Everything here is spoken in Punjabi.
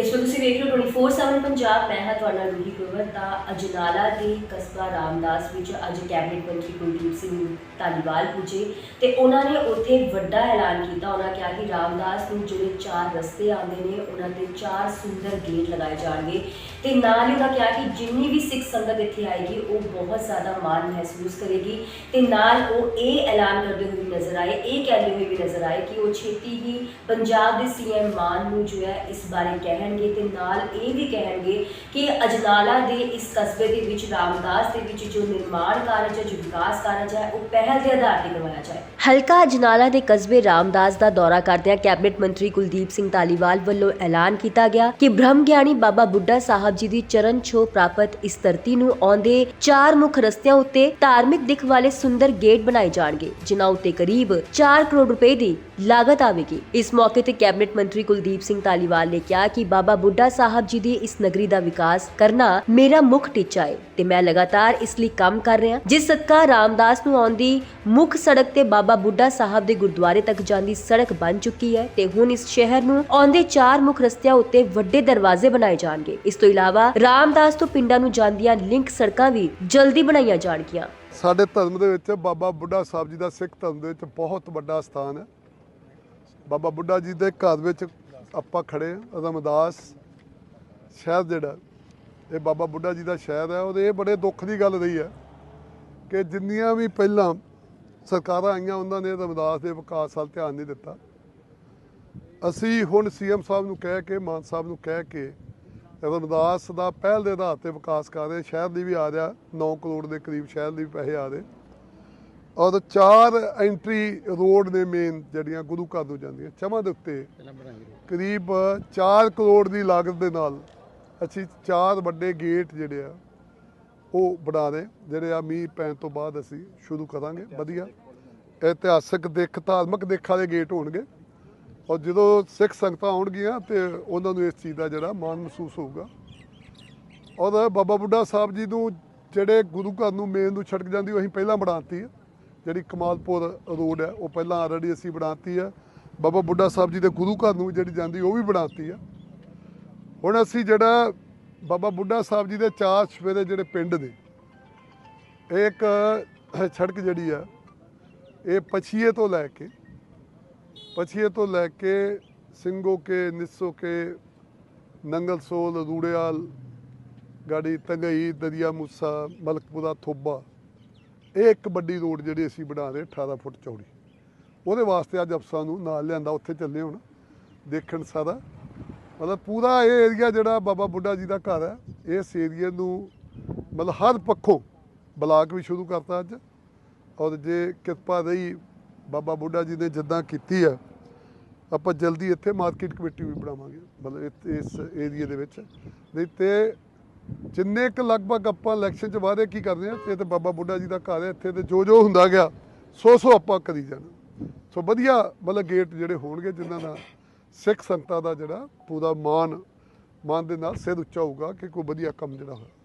ਇਸ ਵਕਤ ਤੁਸੀਂ ਵੇਖ ਰਹੇ ਹੋ 24/7 ਪੰਜਾਬ, ਮੈਂ ਹਾਂ ਤੁਹਾਡਾ ਰੂਹੀ ਗੁਰਵਰ ਤਾਂ ਅਜਨਾਲਾ ਦੇ ਕਸਬਾ ਰਾਮਦਾਸ ਵਿੱਚ ਅੱਜ ਕੈਬਨਿਟ ਮੰਤਰੀ ਕੁਲਦੀਪ ਸਿੰਘ ਧਾਲੀਵਾਲ ਪੁੱਜੇ ਤੇ ਉਹਨਾਂ ਨੇ ਉੱਥੇ ਵੱਡਾ ਐਲਾਨ ਕੀਤਾ। ਉਹਨਾਂ ਕਿਹਾ ਕਿ ਰਾਮਦਾਸ ਨੂੰ ਜਿਹੜੇ ਚਾਰ ਰਸਤੇ ਆਉਂਦੇ ਨੇ, ਉਹਨਾਂ ਤੇ ਚਾਰ ਸੁੰਦਰ ਗੇਟ ਲਗਾਏ ਜਾਣਗੇ ਤੇ ਨਾਲ ਹੀ ਉਹਨਾਂ ਕਿਹਾ ਕਿ ਜਿੰਨੀ ਵੀ ਸਿੱਖ ਸੰਗਤ ਇੱਥੇ ਆਏਗੀ, ਉਹ ਬਹੁਤ ਜ਼ਿਆਦਾ ਮਾਣ ਮਹਿਸੂਸ ਕਰੇਗੀ ਤੇ ਨਾਲ ਉਹ ਇਹ ਐਲਾਨ ਕਰਦੇ ਹੋਏ ਵੀ ਨਜ਼ਰ ਆਏ, ਇਹ ਕਹਿੰਦੇ ਹੋਏ ਵੀ ਨਜ਼ਰ ਆਏ ਕਿ ਉਹ ਛੇਤੀ ਹੀ ਪੰਜਾਬ ਦੇ ਸੀਐਮ ਮਾਨ ਨੂੰ ਜੋ ਹੈ ਇਸ ਬਾਰੇ ਕਹਿਣ ਕਹਿਣਗੇ ਤੇ ਨਾਲ ਇਹ ਵੀ ਕਹਿਣਗੇ ਕਿ ਅਜਨਾਲਾ ਦੇ ਇਸ ਕਸਬੇ ਦੇ ਵਿੱਚ ਰਾਮਦਾਸ ਦੇ ਵਿੱਚ ਜੋ ਨਿਰਮਾਣ ਕਾਰਜ ਹੈ, ਜੋ ਵਿਕਾਸ ਕਾਰਜ ਹੈ, ਉਹ ਪਹਿਲ ਦੇ ਆਧਾਰ ਤੇ ਕਰਵਾਇਆ ਜਾਏ। ਹਲਕਾ ਅਜਨਾਲਾ ਦੇ ਕਸਬੇ ਰਾਮਦਾਸ ਦਾ ਦੌਰਾ ਕਰਦਿਆਂ ਕੈਬਨਿਟ ਮੰਤਰੀ ਕੁਲਦੀਪ ਸਿੰਘ ਧਾਲੀਵਾਲ ਵੱਲੋਂ ਐਲਾਨ ਕੀਤਾ ਗਿਆ ਕਿ ਬ੍ਰਹਮ ਗਿਆਨੀ ਬਾਬਾ ਬੁੱਢਾ ਸਾਹਿਬ ਜੀ ਦੀ ਚਰਨ ਛੋਹ ਪ੍ਰਾਪਤ ਇਸ ਧਰਤੀ ਨੂੰ ਆਉਂਦੇ ਚਾਰ ਮੁੱਖ ਰਸਤਿਆਂ ਉੱਤੇ ਧਾਰਮਿਕ ਦਿੱਖ ਵਾਲੇ ਸੁੰਦਰ ਗੇਟ ਬਣਾਏ ਜਾਣਗੇ, ਜਿਨ੍ਹਾਂ ਉੱਤੇ ਕਰੀਬ 4 ਕਰੋੜ ਰੁਪਏ ਦੀ ਲਾਗਤ ਆਵੇਗੀ। ਇਸ ਮੌਕੇ ਤੇ ਕੈਬਨਿਟ ਮੰਤਰੀ ਕੁਲਦੀਪ ਸਿੰਘ ਧਾਲੀਵਾਲ ਨੇ ਕਿਹਾ ਕਿ ਬਾਬਾ ਬੁੱਢਾ ਸਾਹਿਬ ਜੀ ਦੀ ਇਸ ਨਗਰੀ ਦਾ ਵਿਕਾਸ ਕਰਨਾ ਮੇਰਾ ਮੁੱਖ ਟੀਚਾ ਹੈ ਤੇ ਮੈਂ ਲਗਾਤਾਰ ਇਸ ਲਈ ਕੰਮ ਕਰ ਰਿਹਾ। ਜਿਸ ਸਦਕਾ ਰਾਮਦਾਸ ਨੂੰ ਆਉਂਦੀ ਮੁੱਖ ਸੜਕ ਤੇ ਬਾਬਾ ਬੁੱਢਾ ਸਾਹਿਬ ਦੇ ਗੁਰਦੁਆਰੇ ਤੱਕ ਜਾਂਦੀ ਸੜਕ ਬਣ ਚੁੱਕੀ ਹੈ ਤੇ ਹੁਣ ਇਸ ਸ਼ਹਿਰ ਨੂੰ ਆਉਂਦੇ ਚਾਰ ਮੁੱਖ ਰਸਤਿਆਂ ਉੱਤੇ ਵੱਡੇ ਦਰਵਾਜ਼ੇ ਬਣਾਏ ਜਾਣਗੇ। ਇਸ ਤੋਂ ਇਲਾਵਾ ਰਾਮਦਾਸ ਤੋਂ ਪਿੰਡਾਂ ਨੂੰ ਜਾਂਦੀਆਂ ਲਿੰਕ ਸੜਕਾਂ ਵੀ ਜਲਦੀ ਬਣਾਈਆਂ ਜਾਣਗੀਆਂ। ਸਾਡੇ ਧਰਮ ਦੇ ਵਿੱਚ ਬਾਬਾ ਬੁੱਢਾ ਸਾਹਿਬ ਜੀ ਦਾ ਸਿੱਖ ਧਰਮ ਦੇ ਵਿੱਚ ਬਹੁਤ ਵੱਡਾ ਸਥਾਨ ਹੈ। ਬਾਬਾ ਬੁੱਢਾ ਜੀ ਦੇ ਘਰ ਵਿੱਚ ਆਪਾਂ ਖੜੇ ਹਾਂ ਰਮਦਾਸ ਸ਼ਹਿਰ ਜਿਹੜਾ ਇਹ ਬਾਬਾ ਬੁੱਢਾ ਜੀ ਦਾ ਸ਼ਹਿਰ ਹੈ, ਉਹਦੇ ਇਹ ਬੜੇ ਦੁੱਖ ਦੀ ਗੱਲ ਰਹੀ ਹੈ ਕਿ ਜਿੰਨੀਆਂ ਵੀ ਪਹਿਲਾਂ ਸਰਕਾਰਾਂ ਆਈਆਂ, ਉਹਨਾਂ ਨੇ ਰਮਦਾਸ ਦੇ ਵਿਕਾਸ ਵੱਲ ਧਿਆਨ ਨਹੀਂ ਦਿੱਤਾ। ਅਸੀਂ ਹੁਣ ਸੀਐਮ ਸਾਹਿਬ ਨੂੰ ਕਹਿ ਕੇ, ਮਾਨ ਸਾਹਿਬ ਨੂੰ ਕਹਿ ਕੇ ਰਮਦਾਸ ਦਾ ਪਹਿਲ ਦੇ ਆਧਾਰ ਤੇ ਵਿਕਾਸ ਕਰ ਰਹੇ ਸ਼ਹਿਰ ਦੀ ਵੀ ਆ ਰਿਹਾ 9 ਕਰੋੜ ਦੇ ਕਰੀਬ ਸ਼ਹਿਰ ਲਈ ਵੀ ਪੈਸੇ ਆ ਰਹੇ। ਔਰ ਚਾਰ ਐਂਟਰੀ ਰੋਡ ਨੇ ਮੇਨ ਜਿਹੜੀਆਂ ਗੁਰੂ ਘਰ ਨੂੰ ਜਾਂਦੀਆਂ। ਚਮਾਂ ਦੇ ਉੱਤੇ ਕਰੀਬ 4 ਕਰੋੜ ਦੀ ਲਾਗਤ ਦੇ ਨਾਲ ਅਸੀਂ ਚਾਰ ਵੱਡੇ ਗੇਟ ਜਿਹੜੇ ਆ, ਉਹ ਬਣਾ ਰਹੇ। ਜਿਹੜੇ ਆ ਮੀਂਹ ਪੈਣ ਤੋਂ ਬਾਅਦ ਅਸੀਂ ਸ਼ੁਰੂ ਕਰਾਂਗੇ। ਵਧੀਆ। ਇਤਿਹਾਸਕ ਦਿੱਖ, ਧਾਰਮਿਕ ਦਿੱਖ ਦੇ ਗੇਟ ਹੋਣਗੇ। ਔਰ ਜਦੋਂ ਸਿੱਖ ਸੰਗਤਾਂ ਆਉਣਗੀਆਂ ਤੇ ਉਹਨਾਂ ਨੂੰ ਇਸ ਚੀਜ਼ ਦਾ ਜਿਹੜਾ ਮਾਣ ਮਹਿਸੂਸ ਹੋਊਗਾ। ਔਰ ਬਾਬਾ ਬੁੱਢਾ ਸਾਹਿਬ ਜੀ ਨੂੰ ਜਿਹੜੇ ਗੁਰੂ ਘਰ ਨੂੰ ਮੇਨ ਨੂੰ ਛੜਕ ਜਾਂਦੀ, ਉਹ ਅਸੀਂ ਪਹਿਲਾਂ ਬਣਾਤੀ ਹੈ ਜਿਹੜੀ ਕਮਾਲਪੁਰ ਰੋਡ ਹੈ, ਉਹ ਪਹਿਲਾਂ ਆਲਰੇਡੀ ਅਸੀਂ ਬਣਾਤੀ ਹੈ ਬਾਬਾ ਬੁੱਢਾ ਸਾਹਿਬ ਜੀ ਦੇ ਗੁਰੂ ਘਰ ਨੂੰ ਜਿਹੜੀ ਜਾਂਦੀ, ਉਹ ਵੀ ਬਣਾਤੀ ਹੈ ਹੁਣ ਅਸੀਂ ਜਿਹੜਾ ਬਾਬਾ ਬੁੱਢਾ ਸਾਹਿਬ ਜੀ ਦੇ ਚਾਰ ਸਵੇਰੇ ਜਿਹੜੇ ਪਿੰਡ ਨੇ, ਇਹ ਇੱਕ ਸੜਕ ਜਿਹੜੀ ਆ, ਇਹ ਪਛੀਏ ਤੋਂ ਲੈ ਕੇ, ਪਛੀਏ ਤੋਂ ਲੈ ਕੇ ਸਿੰਘੋ ਕੇ, ਨਿੱਸੋ ਕੇ, ਨੰਗਲ ਸੋਲ ਰੂੜੇਵਾਲ ਗਾੜੀ ਤੰਗਈ, ਦਰਿਆ ਮੂਸਾ, ਮਲਕਪੁਰਾ, ਥੋਬਾ ਇਹ ਇੱਕ ਵੱਡੀ ਰੋਡ ਜਿਹੜੀ ਅਸੀਂ ਬਣਾ ਰਹੇ 18 ਫੁੱਟ ਚੌੜੀ। ਉਹਦੇ ਵਾਸਤੇ ਅੱਜ ਅਫਸਰਾਂ ਨੂੰ ਨਾਲ ਲਿਆਂਦਾ, ਉੱਥੇ ਚੱਲੇ ਹੁਣ, ਦੇਖਣ ਸਾਰਾ। ਮਤਲਬ ਪੂਰਾ ਇਹ ਏਰੀਆ ਜਿਹੜਾ ਬਾਬਾ ਬੁੱਢਾ ਜੀ ਦਾ ਘਰ ਹੈ, ਇਸ ਏਰੀਏ ਨੂੰ ਮਤਲਬ ਹਰ ਪੱਖੋਂ ਬਲਾਕ ਵੀ ਸ਼ੁਰੂ ਕਰਤਾ ਅੱਜ। ਔਰ ਜੇ ਕਿਰਪਾ ਰਹੀ ਬਾਬਾ ਬੁੱਢਾ ਜੀ ਨੇ ਜਿੱਦਾਂ ਕੀਤੀ ਆ, ਆਪਾਂ ਜਲਦੀ ਇੱਥੇ ਮਾਰਕੀਟ ਕਮੇਟੀ ਵੀ ਬਣਾਵਾਂਗੇ, ਮਤਲਬ ਇੱਥੇ ਇਸ ਏਰੀਏ ਦੇ ਵਿੱਚ। ਨਹੀਂ ਤੇ ਜਿੰਨੇ ਕੁ ਲਗਭਗ ਆਪਾਂ ਇਲੈਕਸ਼ਨ 'ਚ ਵਾਅਦੇ ਕੀ ਕਰਦੇ ਆ ਤੇ ਤੇ ਬਾਬਾ ਬੁੱਢਾ ਜੀ ਦਾ ਘਰ ਹੈ, ਇੱਥੇ ਤੇ ਜੋ ਜੋ ਹੁੰਦਾ ਗਿਆ ਸੋ ਸੋ ਆਪਾਂ ਕਰੀ ਜਾਣਾ। ਸੋ ਵਧੀਆ, ਮਤਲਬ ਗੇਟ ਜਿਹੜੇ ਹੋਣਗੇ, ਜਿਨ੍ਹਾਂ ਨਾਲ ਸਿੱਖ ਸੰਗਤਾਂ ਦਾ ਜਿਹੜਾ ਪੂਰਾ ਮਾਨ ਮਾਨ ਦੇ ਨਾਲ ਸਿਰ ਉੱਚਾ ਹੋਊਗਾ, ਕਿ ਕੋਈ ਵਧੀਆ ਕੰਮ ਜਿਹੜਾ ਹੋਇਆ।